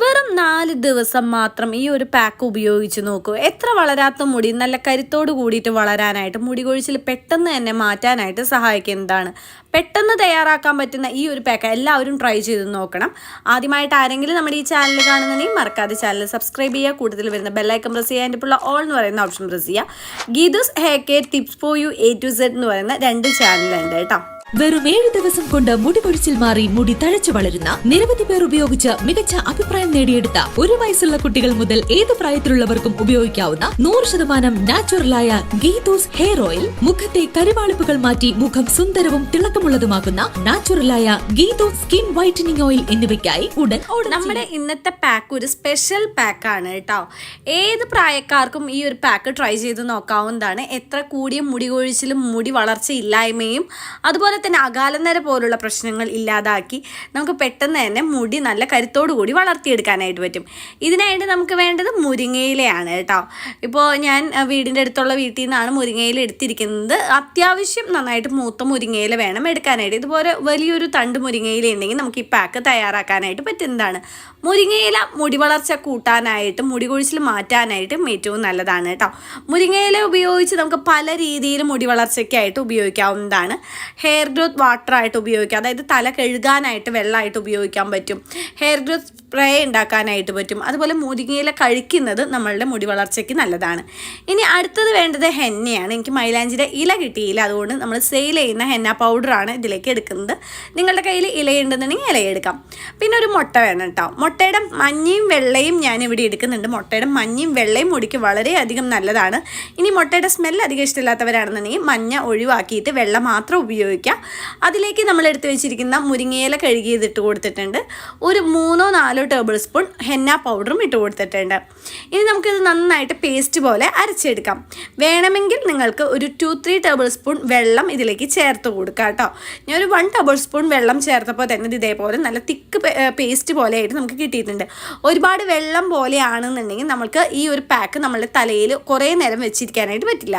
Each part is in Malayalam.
വെറും നാല് ദിവസം മാത്രം ഈ ഒരു പാക്ക് ഉപയോഗിച്ച് നോക്കൂ. എത്ര വളരാത്ത മുടി നല്ല കരുത്തോട് കൂടിയിട്ട് വളരാനായിട്ട് മുടി കൊഴിച്ചിൽ പെട്ടെന്ന് തന്നെ മാറ്റാനായിട്ട് സഹായിക്കുന്നതാണ് പെട്ടെന്ന് തയ്യാറാക്കാൻ പറ്റുന്ന ഈ ഒരു പാക്ക് എല്ലാവരും ട്രൈ ചെയ്ത് നോക്കണം. ആദ്യമായിട്ട് ആരെങ്കിലും നമ്മുടെ ഈ ചാനൽ കാണുന്നുണ്ടെങ്കിൽ മറക്കാതെ ചാനൽ സബ്സ്ക്രൈബ് ചെയ്യുക. കൂടുതൽ വരുന്ന ബെല്ലൈക്കൺ പ്രസ് ചെയ്യുക അതിന്റെ ഉള്ള ഓൾ എന്ന് പറയുന്ന ഓപ്ഷൻ പ്രസ് ചെയ്യുക. Geethu's hair care tips for you A to Z എന്ന് പറയുന്ന രണ്ട് ചാനലുണ്ട് കേട്ടോ. വെറും ഏഴ് ദിവസം കൊണ്ട് മുടി കൊഴിച്ചിൽ മാറി മുടി തഴച്ചു വളരുന്ന നിരവധി പേർ ഉപയോഗിച്ച് മികച്ച അഭിപ്രായം നേടിയെടുത്ത ഒരു വയസ്സുള്ള കുട്ടികൾ മുതൽ ഏത് പ്രായത്തിലുള്ളവർക്കും ഉപയോഗിക്കാവുന്ന നൂറ് ശതമാനം നാച്ചുറലായ ഗീതൂസ് ഹെയർ ഓയിൽ മുഖത്തെ കരുവാളിപ്പുകൾ മാറ്റി മുഖം സുന്ദരവും തിളക്കമുള്ളതുമാക്കുന്ന നാച്ചുറലായ ഗീതൂസ് സ്കിൻ വൈറ്റനിങ് ഓയിൽ എന്നിവയ്ക്കായി ഉടൻ നമ്മുടെ ഇന്നത്തെ പാക്ക് ഒരു സ്പെഷ്യൽ പാക്ക് ആണ് കേട്ടോ. ഏത് പ്രായക്കാർക്കും ഈ ഒരു പാക്ക് ട്രൈ ചെയ്ത് നോക്കാവുന്നതാണ്. എത്ര കൂടിയ മുടി കൊഴിച്ചിലും മുടി വളർച്ച ഇല്ലായ്മയും അതുപോലെ തന്നെ അകാലനര പോലുള്ള പ്രശ്നങ്ങൾ ഇല്ലാതാക്കി നമുക്ക് പെട്ടെന്ന് തന്നെ മുടി നല്ല കരുത്തോടു കൂടി വളർത്തിയെടുക്കാനായിട്ട് പറ്റും. ഇതിനായിട്ട് നമുക്ക് വേണ്ടത് മുരിങ്ങയിലയാണ് കേട്ടോ. ഇപ്പോൾ ഞാൻ വീടിന്റെ അടുത്തുള്ള വീട്ടിൽ നിന്നാണ് മുരിങ്ങയില എടുത്തിരിക്കുന്നത്. അത്യാവശ്യം നന്നായിട്ട് മൂത്ത മുരിങ്ങയില വേണം എടുക്കാനായിട്ട്. ഇതുപോലെ വലിയൊരു തണ്ട് മുരിങ്ങയില ഉണ്ടെങ്കിൽ നമുക്ക് ഈ പാക്ക് തയ്യാറാക്കാനായിട്ട് പറ്റുന്നതാണ്. മുരിങ്ങയില മുടി വളർച്ച കൂട്ടാനായിട്ടും മുടി കൊഴിച്ചിൽ മാറ്റാനായിട്ടും ഏറ്റവും നല്ലതാണ് കേട്ടോ. മുരിങ്ങയില ഉപയോഗിച്ച് നമുക്ക് പല രീതിയിൽ മുടി വളർച്ചയ്ക്കായിട്ട് ഉപയോഗിക്കാവുന്നതാണ്. ഹെയർ ഗ്രോത്ത് വാട്ടർ ആയിട്ട് ഉപയോഗിക്കാം. അതായത് തല കഴുകാനായിട്ട് വെള്ളമായിട്ട് ഉപയോഗിക്കാൻ പറ്റും. ഹെയർ ഗ്രോത്ത് സ്പ്രേ ഉണ്ടാക്കാനായിട്ട് പറ്റും. അതുപോലെ മുരിങ്ങയില കഴിക്കുന്നത് നമ്മളുടെ മുടി വളർച്ചയ്ക്ക് നല്ലതാണ്. ഇനി അടുത്തത് വേണ്ടത് ഹെന്നയാണ്. എനിക്ക് മൈലാഞ്ചിയുടെ ഇല കിട്ടിയില്ല. അതുകൊണ്ട് നമ്മൾ സെയിൽ ചെയ്യുന്ന ഹെന്ന പൗഡറാണ് ഇതിലേക്ക് എടുക്കുന്നത്. നിങ്ങളുടെ കയ്യിൽ ഇലയുണ്ടെന്നുണ്ടെങ്കിൽ ഇലയെടുക്കാം പിന്നെ ഒരു മുട്ട വേണം കേട്ടോ. മുട്ടയുടെ മഞ്ഞയും വെള്ളയും ഞാൻ ഇവിടെ എടുക്കുന്നുണ്ട്. മുട്ടയുടെ മഞ്ഞയും വെള്ളയും മുടിക്ക് വളരെയധികം നല്ലതാണ്. ഇനി മുട്ടയുടെ സ്മെൽ അധികം ഇഷ്ടമില്ലാത്തവരാണെന്നുണ്ടെങ്കിൽ മഞ്ഞ ഒഴിവാക്കിയിട്ട് വെള്ളം മാത്രം ഉപയോഗിക്കുക അതിലേക്ക് നമ്മൾ എടുത്തു വെച്ചിരിക്കുന്ന മുരിങ്ങയില കഴുകിയത് ഇട്ട് കൊടുത്തിട്ടുണ്ട്. ഒരു മൂന്നോ നാലോ ടേബിൾ സ്പൂൺ ഹെന്ന പൗഡറും ഇട്ട് കൊടുത്തിട്ടുണ്ട്. ഇനി നമുക്കിത് നന്നായിട്ട് പേസ്റ്റ് പോലെ അരച്ചെടുക്കാം. വേണമെങ്കിൽ നിങ്ങൾക്ക് ഒരു ടു ത്രീ ടേബിൾ സ്പൂൺ വെള്ളം ഇതിലേക്ക് ചേർത്ത് കൊടുക്കാം കേട്ടോ. ഞാൻ ഒരു വൺ ടേബിൾ സ്പൂൺ വെള്ളം ചേർത്തപ്പോൾ തന്നെ ഇത് ഇതേപോലെ നല്ല തിക്ക് പേസ്റ്റ് പോലെ ആയിട്ട് നമുക്ക് കിട്ടിയിട്ടുണ്ട്. ഒരുപാട് വെള്ളം പോലെയാണെന്നുണ്ടെങ്കിൽ നമുക്ക് ഈ ഒരു പാക്ക് നമ്മളുടെ തലയിൽ കുറേ നേരം വെച്ചിരിക്കാനായിട്ട് പറ്റില്ല.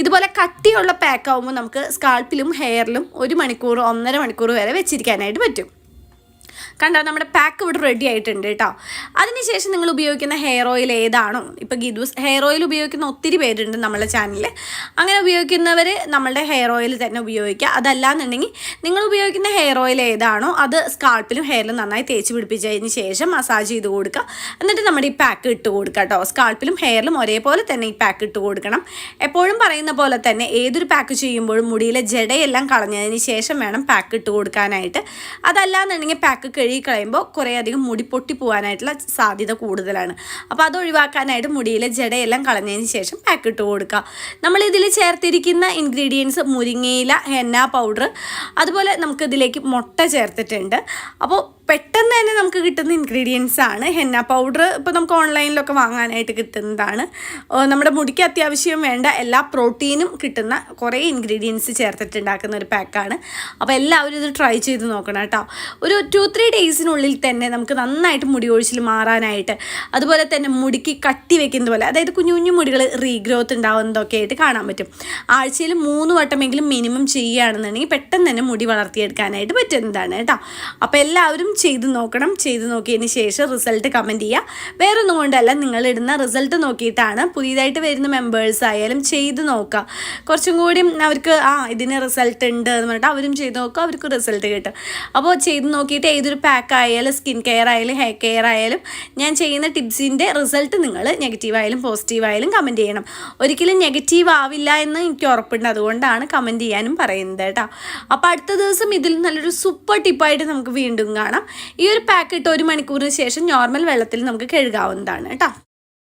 ഇതുപോലെ കട്ടിയുള്ള പാക്ക് ആകുമ്പോൾ നമുക്ക് സ്കാൾപ്പിലും ഹെയറിലും ഒരു മണിക്കൂർ ഒന്നര മണിക്കൂർ വരെ വെച്ചിരിക്കാനായിട്ട് പറ്റും. കണ്ടോ നമ്മുടെ പാക്ക് ഇവിടെ റെഡി ആയിട്ടുണ്ട് കേട്ടോ അതിനുശേഷം നിങ്ങൾ ഉപയോഗിക്കുന്ന ഹെയർ ഓയിൽ ഏതാണോ ഇപ്പോൾ ഗിദൂസ് ഹെയർ ഓയിൽ ഉപയോഗിക്കുന്ന ഒത്തിരി പേരുണ്ട് നമ്മളെ ചാനലിൽ അങ്ങനെ ഉപയോഗിക്കുന്നവർ നമ്മളുടെ ഹെയർ ഓയിൽ തന്നെ ഉപയോഗിക്കുക. അതല്ലാന്നുണ്ടെങ്കിൽ നിങ്ങൾ ഉപയോഗിക്കുന്ന ഹെയർ ഓയിൽ ഏതാണോ അത് സ്കാൾപ്പിലും ഹെയറിലും നന്നായി തേച്ച് പിടിപ്പിച്ചതിന് ശേഷം മസാജ് ചെയ്ത് കൊടുക്കുക. എന്നിട്ട് നമ്മുടെ ഈ പാക്ക് ഇട്ട് കൊടുക്കുക കേട്ടോ സ്കാൾപ്പിലും ഹെയറിലും ഒരേപോലെ തന്നെ ഈ പാക്ക് ഇട്ട് കൊടുക്കണം. എപ്പോഴും പറയുന്ന പോലെ തന്നെ ഏതൊരു പാക്ക് ചെയ്യുമ്പോഴും മുടിയിലെ ജടയെല്ലാം കളഞ്ഞതിന് ശേഷം വേണം പാക്ക് ഇട്ട് കൊടുക്കാനായിട്ട്. അതല്ലാന്നുണ്ടെങ്കിൽ പാക്ക് കഴുകി കളയുമ്പോൾ കുറേ അധികം മുടി പൊട്ടി പോകാനായിട്ടുള്ള സാധ്യത കൂടുതലാണ്. അപ്പോൾ അത് ഒഴിവാക്കാനായിട്ട് മുടിയിലെ ജടയെല്ലാം കളഞ്ഞതിന് ശേഷം പാക്ക് ഇട്ട് കൊടുക്കുക. നമ്മളിതിൽ ചേർത്തിരിക്കുന്ന ഇൻഗ്രീഡിയൻസ് മുരിങ്ങയില ഹെന്ന പൗഡർ അതുപോലെ നമുക്കിതിലേക്ക് മുട്ട ചേർത്തിട്ടുണ്ട്. അപ്പോൾ പെട്ടെന്ന് കിട്ടുന്ന ഇൻഗ്രീഡിയൻസ് ആണ്. ഹെന്ന പൗഡർ ഇപ്പോൾ നമുക്ക് ഓൺലൈനിലൊക്കെ വാങ്ങാനായിട്ട് കിട്ടുന്നതാണ്. നമ്മുടെ മുടിക്ക് അത്യാവശ്യം വേണ്ട എല്ലാ പ്രോട്ടീനും കിട്ടുന്ന കുറേ ഇൻഗ്രീഡിയൻസ് ചേർത്തിട്ടുണ്ടാക്കുന്ന ഒരു പാക്കാണ് അപ്പോൾ എല്ലാവരും ഇത് ട്രൈ ചെയ്ത് നോക്കണം കേട്ടോ. ഒരു ടു ത്രീ ഡേയ്സിനുള്ളിൽ തന്നെ നമുക്ക് നന്നായിട്ട് മുടി ഒഴിച്ചിൽ മാറാനായിട്ട് അതുപോലെ തന്നെ മുടിക്ക് കട്ടി വെക്കുന്ന പോലെ അതായത് കുഞ്ഞു കുഞ്ഞു മുടികൾ റീഗ്രോത്ത് ഉണ്ടാവുന്നതൊക്കെ ആയിട്ട് കാണാൻ പറ്റും. ആഴ്ചയിൽ മൂന്ന് വട്ടമെങ്കിലും മിനിമം ചെയ്യുകയാണെന്നുണ്ടെങ്കിൽ പെട്ടെന്ന് തന്നെ മുടി വളർത്തിയെടുക്കാനായിട്ട് പറ്റുന്നതാണ് കേട്ടോ. അപ്പോൾ എല്ലാവരും ചെയ്ത് നോക്കണം ചെയ്ത് നോക്കിയതിന് ശേഷം റിസൾട്ട് കമന്റ് ചെയ്യുക വേറൊന്നും കൊണ്ടല്ല നിങ്ങളിടുന്ന റിസൾട്ട് നോക്കിയിട്ടാണ് പുതിയതായിട്ട് വരുന്ന മെമ്പേഴ്സ് ആയാലും ചെയ്ത് നോക്കുക കുറച്ചും കൂടി അവർക്ക് ആ ഇതിന് റിസൾട്ട് ഉണ്ട് എന്ന് പറഞ്ഞിട്ട് അവരും ചെയ്ത് നോക്കുക അവർക്ക് റിസൾട്ട് കിട്ടും. അപ്പോൾ ചെയ്ത് നോക്കിയിട്ട് ഏതൊരു പാക്ക് ആയാലും സ്കിൻ കെയർ ആയാലും ഹെയർ കെയർ ആയാലും ഞാൻ ചെയ്യുന്ന ടിപ്സിന്റെ റിസൾട്ട് നിങ്ങൾ നെഗറ്റീവ് ആയാലും പോസിറ്റീവ് ആയാലും കമന്റ് ചെയ്യണം. ഒരിക്കലും നെഗറ്റീവ് ആവില്ല എന്ന് എനിക്ക് ഉറപ്പുണ്ട്. അതുകൊണ്ടാണ് കമന്റ് ചെയ്യാനും പറയുന്നത് കേട്ടോ. അപ്പോൾ അടുത്ത ദിവസം ഇതിൽ നല്ലൊരു സൂപ്പർ ടിപ്പായിട്ട് നമുക്ക് വീണ്ടും കാണാം. ഈ ഒരു പാക്ക് ഒരു മണിക്കൂറിന് ശേഷം നോർമൽ വെള്ളത്തിൽ നമുക്ക് കഴുകാവുന്നതാണ് കേട്ടോ.